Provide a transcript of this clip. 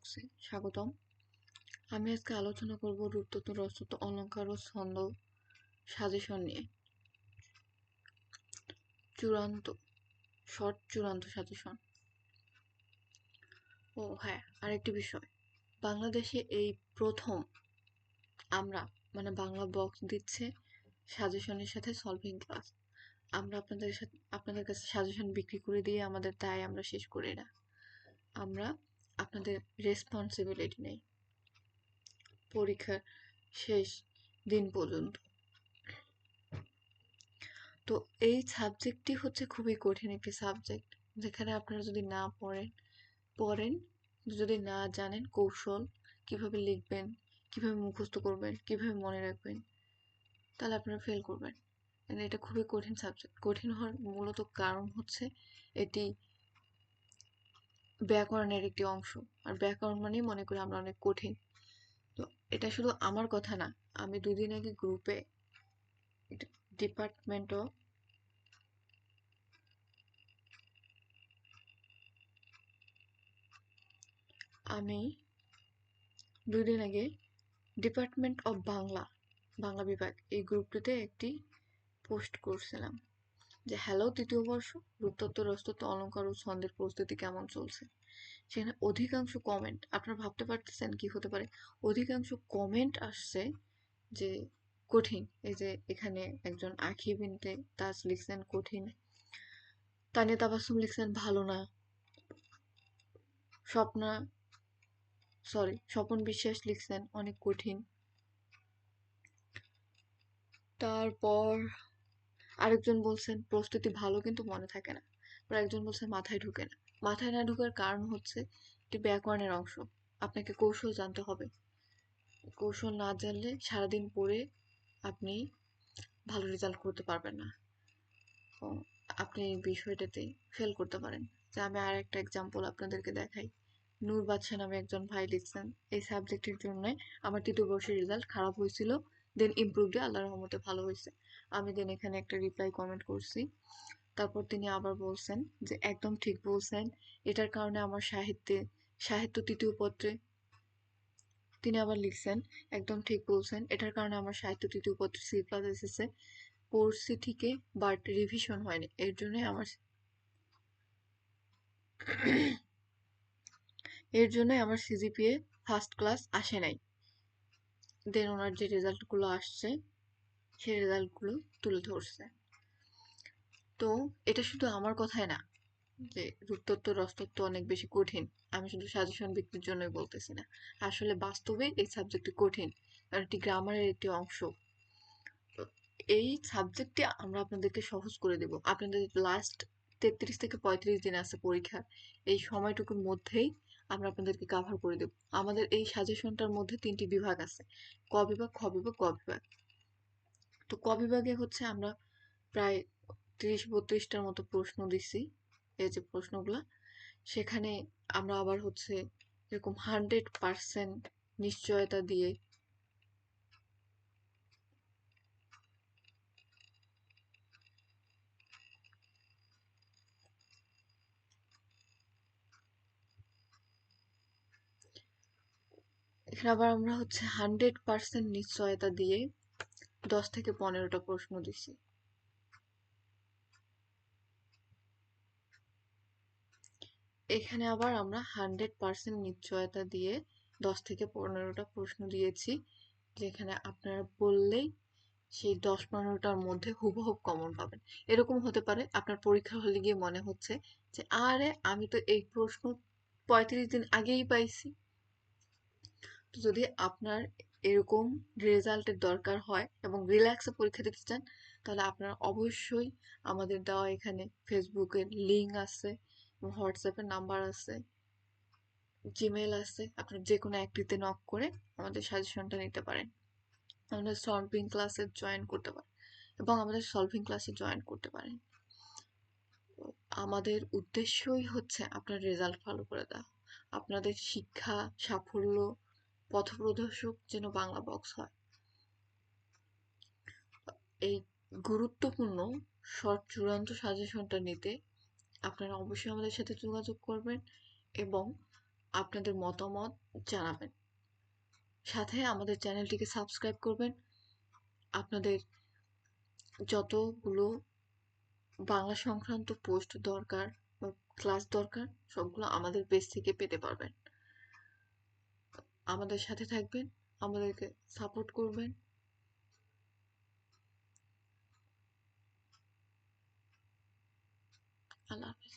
বক্সে স্বাগতম। আমি আজকে আলোচনা করব রূপতত্ত্ব, রসতত্ত্ব, অলঙ্কার ও ছন্দ সাজেশন নিয়ে। চূড়ান্ত, শর্ট চূড়ান্ত সাজেশন। ও হ্যাঁ আরেকটি বিষয়। বাংলাদেশে এই প্রথম আমরা মানে বাংলা বক্স দিচ্ছে সাজেশনের সাথে সলভিং ক্লাস আমরা আপনাদের সাথে, আপনাদের কাছে সাজেশন বিক্রি করে দিয়ে আমাদের দায় আমরা শেষ করি না। আমরা আপনাদের রেসপন্সিবিলিটি নেই। পরীক্ষার শেষ দিন পর্যন্ত। তো এই সাবজেক্টটি হচ্ছে খুবই কঠিন একটি সাবজেক্ট যেখানে আপনারা যদি না পড়েন পড়েন, যদি না জানেন কৌশল কীভাবে লিখবেন, কীভাবে মুখস্থ করবেন, কীভাবে মনে রাখবেন, তাহলে আপনারা ফেল করবেন। এটা খুবই কঠিন সাবজেক্ট কঠিন হওয়ার মূলত কারণ হচ্ছে এটি ব্যাকরণের একটি অংশ। আর ব্যাকরণ মানেই মনে করি আমরা অনেক কঠিন। তো এটা শুধু আমার কথা না, আমি দুদিন আগে গ্রুপে ডিপার্টমেন্ট অফ আমি দুদিন আগে ডিপার্টমেন্ট অফ বাংলা বাংলা বিভাগ এই গ্রুপটিতে একটি পোস্ট করছিলাম। যে হ্যালো তৃতীয় বর্ষ, রূপতত্ত্ব, রসতত্ত্ব, অলঙ্কার ও ছন্দের প্রস্তুতি কেমন চলছে? সেখানে অধিকাংশ কমেন্ট আপনারা ভাবতে পারতেছেন কি হতে পারে, অধিকাংশ কমেন্ট আসছে যে কঠিন, এই যে এখানে একজন আখি বিনতে তাজ লিখছেন কঠিন, তানিয়া তাবাসুম লিখছেন ভালো না, স্বপ্না সরি স্বপন বিশ্বাস লিখছেন অনেক কঠিন, তারপর আরেকজন বলছেন, প্রস্তুতি ভালো কিন্তু মনে থাকে না। আর একজন বলছেন মাথায় ঢুকে না। মাথায় না ঢুকার কারণ হচ্ছে এটি ব্যাকরণের অংশ। আপনাকে কৌশল জানতে হবে। কৌশল না জানলে সারাদিন পড়ে আপনি ভালো রেজাল্ট করতে পারবেন না। আপনি এই বিষয়টাতে ফেল করতে পারেন। যে আমি আর একটা এক্সাম্পল আপনাদেরকে দেখাই। নূর বাদশা নামে একজন ভাই লিখছেন, এই সাবজেক্টের জন্য আমার তৃতীয় বর্ষের রেজাল্ট খারাপ হয়েছিল দেন ইমপ্রুভ দিয়ে আল্লাহর রহমতে ভালো হয়েছে। আমি দেন এখানে একটা রিপ্লাই কমেন্ট করছি। তারপর তিনি আবার বলছেন যে, একদম ঠিক বলছেন। এটার কারণে আমার সাহিত্যে, সাহিত্য তৃতীয় পত্রে তিনি আবার লিখছেন, একদম ঠিক বলছেন। এটার কারণে আমার সাহিত্য তৃতীয় পত্রে সি প্লাস এসেছে। পড়ছি ঠিকই, বাট রিভিশন হয়নি। এর জন্য আমার এর জন্য আমার সিজিপিএ ফার্স্ট ক্লাস আসে নাই। দেন ওনার যে রেজাল্টগুলো আসছে, সেই রেজাল্টগুলো তুলে ধরছে। তো এটা শুধু আমার কথাই না, যে রূপতত্ত্ব, রসতত্ত্ব অনেক বেশি কঠিন। আমি শুধু সাজেশন বিক্রির জন্যই বলতেছি না। আসলে বাস্তবে এই সাবজেক্টটি কঠিন, কারণ এটি গ্রামারের একটি অংশ। এই সাবজেক্টটি আমরা আপনাদেরকে সহজ করে দেব। আপনাদের লাস্ট তেত্রিশ থেকে পঁয়ত্রিশ দিন আছে পরীক্ষা এই সময়টুকুর মধ্যেই আমরা আপনাদেরকে কাভার করে দেব। আমাদের এই সাজেশনটার মধ্যে তিনটি বিভাগ আছে। ক বিভাগ, খ বিভাগ, গ বিভাগ। তো ক বিভাগে হচ্ছে আমরা প্রায় তিরিশ বত্রিশটার মতো প্রশ্ন দিছি, এই যে প্রশ্নগুলো। সেখানে আমরা আবার হচ্ছে এরকম হান্ড্রেড পারসেন্ট নিশ্চয়তা দিয়ে এখানে আবার আমরা হচ্ছে হান্ড্রেড পার্সেন্ট নিশ্চয়তা দিয়ে দশ থেকে পনেরোটা প্রশ্ন দিছি। এখানে আবার আমরা হান্ড্রেড পার্সেন্ট নিশ্চয়তা দিয়ে দশ থেকে পনেরোটা প্রশ্ন দিয়েছি, যেখানে আপনারা বললেই সেই দশ পনেরোটার মধ্যে হুবহুব কমন পাবেন। এরকম হতে পারে, আপনার পরীক্ষা হলে গিয়ে মনে হচ্ছে যে, আরে আমি তো এই প্রশ্ন পঁয়ত্রিশ দিন আগেই পাইছি। তো যদি আপনার এরকম রেজাল্টের দরকার হয় এবং রিল্যাক্সে পরীক্ষা দিতে চান, তাহলে আপনারা অবশ্যই আমাদের দেওয়া এখানে ফেসবুকের লিঙ্ক আছে। হোয়াটসঅ্যাপের নাম্বার আছে জিমেল আছে আপনার যে কোনো একটিতে নক করে আমাদের সাজেশনটা নিতে পারেন। আমাদের সলভিং ক্লাসে জয়েন করতে পারেন এবং আমাদের সলভিং ক্লাসে জয়েন করতে পারেন। আমাদের উদ্দেশ্যই হচ্ছে আপনার রেজাল্ট ভালো করে দেওয়া। আপনাদের শিক্ষা, সাফল্য, পথপ্রদর্শক যেন বাংলা বক্স হয়। এই গুরুত্বপূর্ণ শর্ট চূড়ান্ত সাজেশনটা নিতে আপনারা অবশ্যই আমাদের সাথে যোগাযোগ করবেন এবং আপনাদের মতামত জানাবেন। সাথে আমাদের চ্যানেলটিকে সাবস্ক্রাইব করবেন। আপনাদের যতগুলো বাংলা সংক্রান্ত পোস্ট দরকার বা ক্লাস দরকার, সবগুলো আমাদের পেজ থেকে পেতে পারবেন। আমাদের সাথে থাকবেন, আমাদেরকে সাপোর্ট করবেন। আল্লাহ হাফেজ